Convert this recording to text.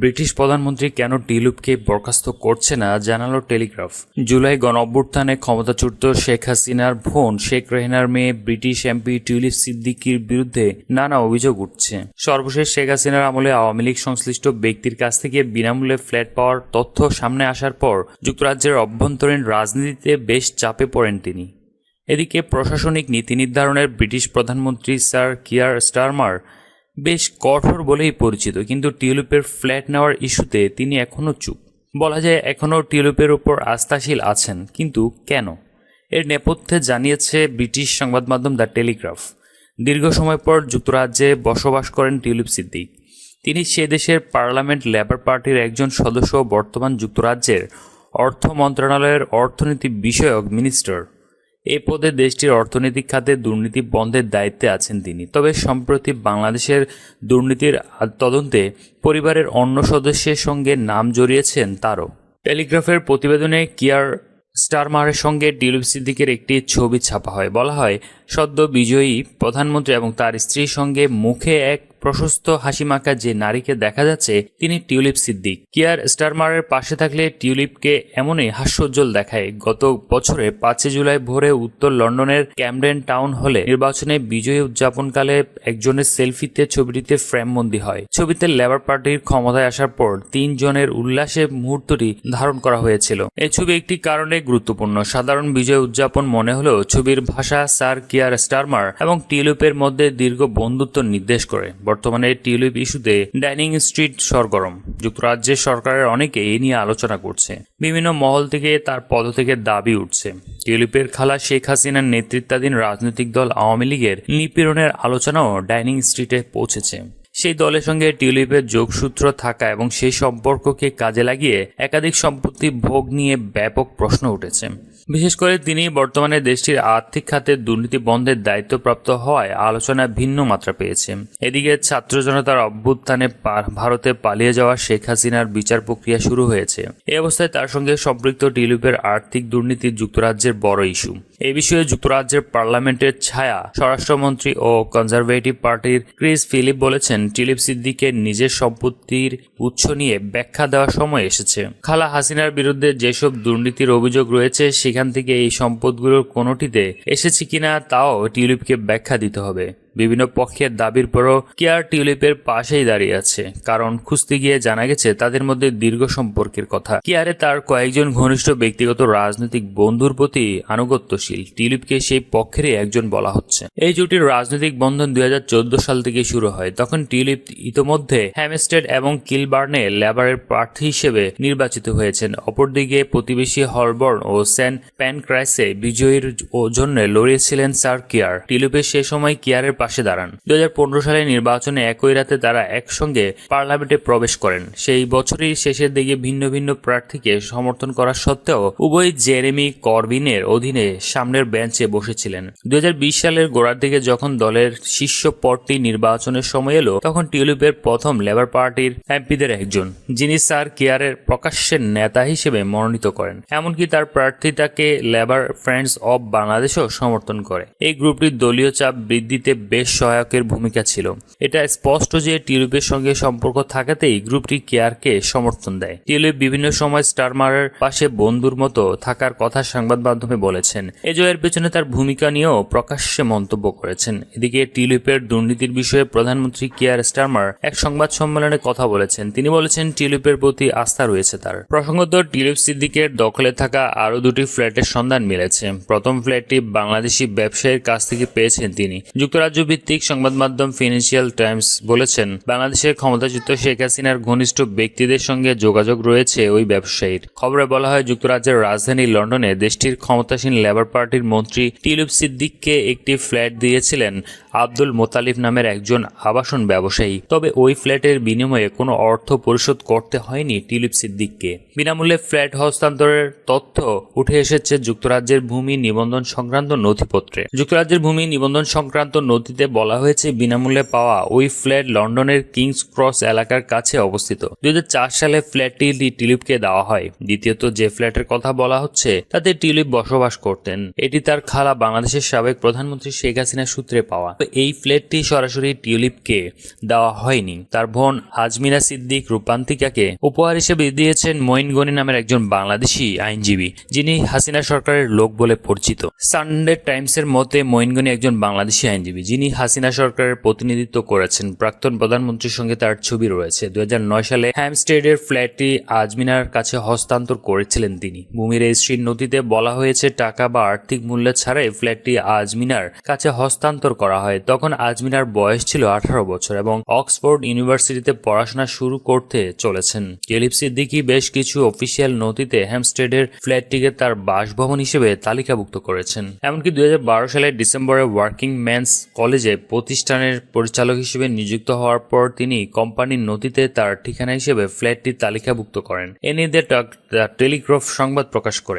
British প্রধানমন্ত্রী কেন টিলুপকে বরখাস্ত করছে না, জানালো টেলিগ্রাফ। জুলাই গণ অভ্যুত্থানে ক্ষমতাচ্যুত শেখ হাসিনার বোন শেখ রেহনার মেয়ে, ব্রিটিশ এমপি টিউলিপ সিদ্দিকির বিরুদ্ধে নানা অভিযোগ উঠছে। সর্বশেষ শেখ হাসিনার আমলে আওয়ামী লীগ সংশ্লিষ্ট ব্যক্তির কাছ থেকে বিনামূল্যে ফ্ল্যাট পাওয়ার তথ্য সামনে আসার পর যুক্তরাজ্যের অভ্যন্তরীণ রাজনীতিতে বেশ চাপে পড়েন তিনি। এদিকে প্রশাসনিক নীতি নির্ধারণের ব্রিটিশ প্রধানমন্ত্রী স্যার কিয়ার স্টারমার বেশ কঠোর বলেই পরিচিত, কিন্তু টিউলিপের ফ্ল্যাট নেওয়ার ইস্যুতে তিনি এখনও চুপ। বলা যায় এখনও টিউলিপের ওপর আস্থাশীল আছেন, কিন্তু কেন? এর নেপথ্যে জানিয়েছে ব্রিটিশ সংবাদ মাধ্যম দ্য টেলিগ্রাফ। দীর্ঘ সময় পর যুক্তরাজ্যে বসবাস করেন টিউলিপ সিদ্দিক। তিনি সে দেশের পার্লামেন্ট লেবার পার্টির একজন সদস্য বর্তমান যুক্তরাজ্যের অর্থ মন্ত্রণালয়ের অর্থনীতি বিষয়ক মিনিস্টার। এই পদে দেশটির অর্থনৈতিক খাতে দুর্নীতি বন্ধের দায়িত্বে আছেন তিনি। তবে সম্প্রতি বাংলাদেশের দুর্নীতির তদন্তে পরিবারের অন্য সদস্যের সঙ্গে নাম জড়িয়েছেন তারও। টেলিগ্রাফের প্রতিবেদনে কিয়ার স্টারমারের সঙ্গে টিউলিপ সিদ্দিকের একটি ছবি ছাপা হয়। বলা হয়, সদ্য বিজয়ী প্রধানমন্ত্রী এবং তার স্ত্রীর সঙ্গে মুখে এক প্রশস্ত হাসিমাখা যে নারীকে দেখা যাচ্ছে, তিনি টিউলিপ সিদ্দিক। কিয়ার স্টারমারের পাশে থাকলে টিউলিপকে এমনই হাস্যোজ্জ্বল দেখায়, গত বছরে পাঁচই জুলাই ভোরে উত্তর লন্ডনের ক্যামডেন টাউন হলে নির্বাচনে বিজয়ী উদযাপনকালে একজনের সেলফিতে, ছবিটিতে ফ্রেমবন্দি হয়। ছবিতে লেবার পার্টির ক্ষমতায় আসার পর তিনজনের উল্লাসে মুহূর্তটি ধারণ করা হয়েছিল। এই ছবি একটি কারণে গুরুত্বপূর্ণ। সাধারণ বিজয় উদযাপন মনে হলেও ছবির ভাষা স্যার কিয়ার স্টারমার এবং টিউলিপের মধ্যে দীর্ঘ বন্ধুত্ব নির্দেশ করে। বর্তমানে টিউলিপ ইস্যুতে ডাইনিং স্ট্রিট সরগরম। যুক্তরাজ্যের সরকারের অনেকে এই নিয়ে আলোচনা করছে। বিভিন্ন মহল থেকে তার পদ থেকে দাবি উঠছে। টিউলিপের খালা শেখ হাসিনার নেতৃত্বাধীন রাজনৈতিক দল আওয়ামী লীগের নিপীড়নের আলোচনাও ডাইনিং স্ট্রিটে পৌঁছেছে। সেই দলের সঙ্গে টিউলিপের যোগসূত্র থাকা এবং সেই সম্পর্ককে কাজে লাগিয়ে একাধিক সম্পত্তি ভোগ নিয়ে ব্যাপক প্রশ্ন উঠেছে। বিশেষ করে তিনি বর্তমানে দেশটির আর্থিক খাতে দুর্নীতি বন্ধের দায়িত্বপ্রাপ্ত হওয়ায় আলোচনা ভিন্ন মাত্রা পেয়েছে। এদিকে ছাত্র জনতার অভ্যুত্থানে ভারতে পালিয়ে যাওয়া শেখ হাসিনার বিচার প্রক্রিয়া শুরু হয়েছে। এ অবস্থায় তার সঙ্গে সম্পৃক্ত টিলুপের আর্থিক দুর্নীতি যুক্তরাজ্যের বড় ইস্যু। এই বিষয়ে যুক্তরাজ্যের পার্লামেন্টের ছায়া স্বরাষ্ট্রমন্ত্রী ও কনজারভেটিভ পার্টির ক্রিস ফিলিপ বলেছেন, টিলিপ সিদ্দিকের নিজের সম্পত্তির উৎস নিয়ে ব্যাখ্যা দেওয়ার সময় এসেছে। খালা হাসিনার বিরুদ্ধে যেসব দুর্নীতির অভিযোগ রয়েছে, সেখান থেকে এই সম্পদগুলোর কোনোটিতে এসেছে কিনা, তাও টিলিপকে ব্যাখ্যা দিতে হবে। বিভিন্ন পক্ষের দাবির পরও কেয়ার টিউলিপের পাশেই দাঁড়িয়ে আছে। কারণ খুঁজতে গিয়ে জানা গেছে, তাদের মধ্যে দীর্ঘ সম্পর্কের কথা। কেয়ারে তার কয়েকজন ঘনিষ্ঠ ব্যক্তিগত রাজনৈতিক বন্ধুর প্রতি আনুগত্যশীল। টিউলিপকে সেই পক্ষেরই একজন বলা হচ্ছে। এই জুটির রাজনৈতিক বন্ধন দুই সাল থেকে শুরু হয়। তখন টিউলিপ ইতোমধ্যে হ্যামস্টেড এবং কিলবার্নে লেবারের প্রার্থী হিসেবে নির্বাচিত হয়েছেন। অপরদিকে প্রতিবেশী হলবর্ন ও সেন্ট প্যানক্রাইসে বিজয়ীর জন্য লড়িয়েছিলেন স্যার কেয়ার। টিলুপে সে সময় কিয়ারের পাশে দাঁড়ান। দুই সালে নির্বাচনে একই রাতে তারা একসঙ্গে পার্লামেন্টে প্রবেশ করেন। সেই বছরই শেষের দিকে ভিন্ন ভিন্ন প্রার্থীকে সমর্থন করা সত্ত্বেও উভয় জেরেমি করবিনের অধীনে সামনের বেঞ্চে বসেছিলেন। দুই সালের গোড়ার দিকে যখন দলের শীর্ষ পদটি নির্বাচনের সময় এলো, তখন টিউলিপের প্রথম লেবার পার্টির এমপিদের একজন, যিনি স্যার কেয়ারের প্রকাশ্যের নেতা হিসেবে মনোনীত করেন। এমনকি তার প্রার্থীতাকে লেবার ফ্রেন্ডস অব বাংলাদেশও সমর্থন করে। এই গ্রুপটির দলীয় চাপ বৃদ্ধিতে বেশ সহায়কের ভূমিকা ছিল। এটা স্পষ্ট যে টিউলিপের সঙ্গে সম্পর্ক থাকাতেই গ্রুপটি কেয়ারকে সমর্থন দেয়। টিউলিপ বিভিন্ন সময় স্টারমারের পাশে বন্ধুর মতো থাকার কথা সংবাদ মাধ্যমে বলেছেন। এ জয়ের পেছনে তার ভূমিকা নিয়েও প্রকাশ্যে মন্তব্য করেছেন। এদিকে টিউলিপের দুর্নীতির বিষয়ে প্রধানমন্ত্রী কেয়ার স্টারমার এক সংবাদ সম্মেলনে কথা বলেছেন। তিনি বলেছেন, টিউলিপের প্রতি আস্থা রয়েছে তার। প্রসঙ্গত, টিউলিপ সিদ্দিকের দখলে থাকা আরও দুটি ফ্ল্যাটের সন্ধান মিলেছে। প্রথম ফ্ল্যাটটি বাংলাদেশি ব্যবসায়ীর কাছ থেকে পেয়েছেন তিনি। যুক্তরাজ্য ভিত্তিক সংবাদ মাধ্যম ফিনান্সিয়াল টাইমস বলেছেন, বাংলাদেশের ক্ষমতাচ্যুত শেখ হাসিনার ঘনিষ্ঠ ব্যক্তিদের সঙ্গে যোগাযোগ রয়েছে ওই ব্যবসায়ীর। খবরে বলা হয়, যুক্তরাজ্যের রাজধানী লন্ডনে দেশটির ক্ষমতাসীন লেবার পার্টির মন্ত্রী টিলুপ সিদ্দিককে একটি ফ্ল্যাট দিয়েছিলেন আব্দুল মোতালিফ নামের একজন আবাসন ব্যবসায়ী। তবে ওই ফ্ল্যাটের বিনিময়ে কোনো অর্থ পরিশোধ করতে হয়নি টিলিপ সিদ্দিককে। বিনামূল্যে ফ্ল্যাট হস্তান্তরের তথ্য উঠে এসেছে যুক্তরাজ্যের ভূমি নিবন্ধন সংক্রান্ত নথিপত্রে। যুক্তরাজ্যের ভূমি নিবন্ধন সংক্রান্ত নথি নথিতে বলা হয়েছে, বিনামূল্যে পাওয়া ওই ফ্ল্যাট লন্ডনের কিংস ক্রস এলাকার কাছে অবস্থিত। দুই সালে ফ্ল্যাটটি টিউলিপকে দেওয়া হয়। দ্বিতীয়ত, যে ফ্ল্যাটের কথা বলা হচ্ছে, তাতে টিউলিপ বসবাস করতেন। এটি তার খালা বাংলাদেশের সাবেক প্রধানমন্ত্রী শেখ হাসিনা সূত্রে পাওয়া। এই ফ্ল্যাটটি সরাসরি টিউলিপকে দেওয়া হয়নি। তার বোন আজমিরা সিদ্দিক রূপান্তিকাকে উপহার হিসেবে দিয়েছেন মঈন গনি নামের একজন বাংলাদেশি আইনজীবী, যিনি হাসিনা সরকারের লোক বলে পরিচিত। সানডে টাইমসের মতে মঈন গনি একজন বাংলাদেশি আইনজীবী যিনি হাসিনা সরকারের প্রতিনিধিত্ব করেছেন। প্রাক্তন প্রধানমন্ত্রীর সঙ্গে তার ছবি রয়েছে। দুই সালে হ্যামস্টেডের ফ্ল্যাটটি আজমিনার কাছে হস্তান্তর করেছিলেন তিনি। ভূমি রেজিস্ট্রির নথিতে বলা হয়েছে, টাকা বা আর্থিক মূল্য ছাড়াই ফ্ল্যাটটি আজমিনার কাছে হস্তান্তর করা হয়। তখন আজমিনার বয়স ছিল আঠারো বছর এবং অক্সফোর্ড ইউনিভার্সিটিতে পড়াশোনা শুরু করতে চলেছেন। টেলিপ সিদ্দিকি বেশ কিছু অফিসিয়াল নথিতে হ্যামস্টেডের ফ্ল্যাটটিকে তার বাসভবন হিসেবে তালিকাভুক্ত করেছেন। এমনকি দুই হাজার বারো সালের ডিসেম্বরে ওয়ার্কিং ম্যানস কলেজে প্রতিষ্ঠানের পরিচালক হিসেবে নিযুক্ত হওয়ার পর তিনি কোম্পানির নথিতে তার ঠিকানা হিসেবে ফ্ল্যাটটি তালিকাভুক্ত করেন। এ নিয়ে দ্য টেলিগ্রাফ সংবাদ প্রকাশ করে।